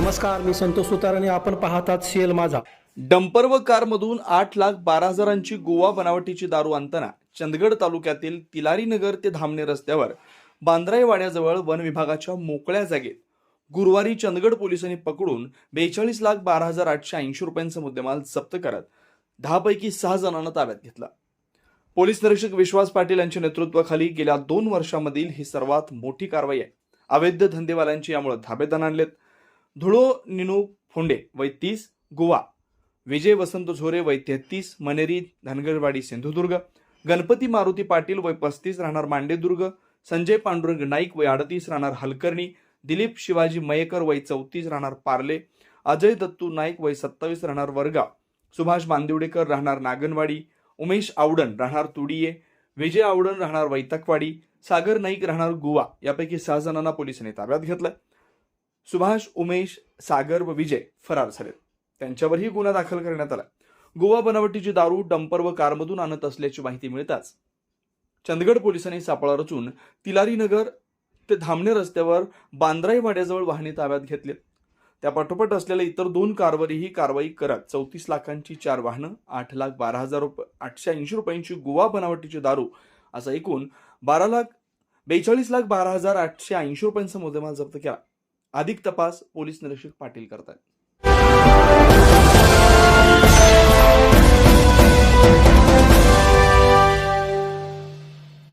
नमस्कार मी संतोष सुतार आणि आपण पाहतात सीएल माझा. डंपर व कारमधून आठ लाख बारा हजारांची गोवा बनावटीची दारू आणताना चंदगड तालुक्यातील तिलारी नगर ते धामणे रस्त्यावर बांद्राई वाड्याजवळ वन विभागाच्या मोकळ्या जागेत गुरुवारी चंदगड पोलिसांनी पकडून बेचाळीस लाख बारा हजार आठशे ऐंशी रुपयांचा मुद्देमाल जप्त करत दहापैकी सहा जणांना ताब्यात घेतला. पोलीस निरीक्षक विश्वास पाटील यांच्या नेतृत्वाखाली गेल्या दोन वर्षामधील ही सर्वात मोठी कारवाई आहे. अवैध धंदेवाल्यांची यामुळे धाबेदान आणलेत. धुळो निनू फोंडे वय तीस गोवा. विजय वसंत झोरे वय तेहतीस मनेरी धनगरवाडी सिंधुदुर्ग. गणपती मारुती पाटील वय पस्तीस राहणार मांडेदुर्ग. संजय पांडुरंग नाईक वय अडतीस राहणार हलकर्णी. दिलीप शिवाजी मयेकर वय चौतीस राहणार पार्ले. अजय दत्तू नाईक वय सत्तावीस राहणार वर्गा सुभाष बांदिवडेकर राहणार नागनवाडी. उमेश आवडण राहणार तुडिये. विजय आवडण राहणार वैतकवाडी. सागर नाईक राहणार गोवा. यापैकी सहा जणांना पोलिसांनी ताब्यात घेतलं. सुभाष उमेश सागर व विजय फरार झालेत. त्यांच्यावरही गुन्हा दाखल करण्यात आला. गोवा बनावटीची दारू डंपर व कारमधून आणत असल्याची माहिती मिळताच चंदगड पोलिसांनी सापळा रचून तिलारी नगर ते धामणे रस्त्यावर बांद्राई वाड्याजवळ वाहने ताब्यात घेतले. त्या पाठोपाठ असलेल्या इतर दोन कारवरही कारवाई करत चौतीस लाखांची चार वाहनं आठ लाख बारा हजार रुपये आठशे ऐंशी रुपयांची गोवा बनावटीची दारू असं एकूण बारा लाख बेचाळीस लाख बारा हजार आठशे ऐंशी रुपयांचा मुद्देमाल जप्त केला. अधिक तपास पोलीस निरीक्षक पाटील करतात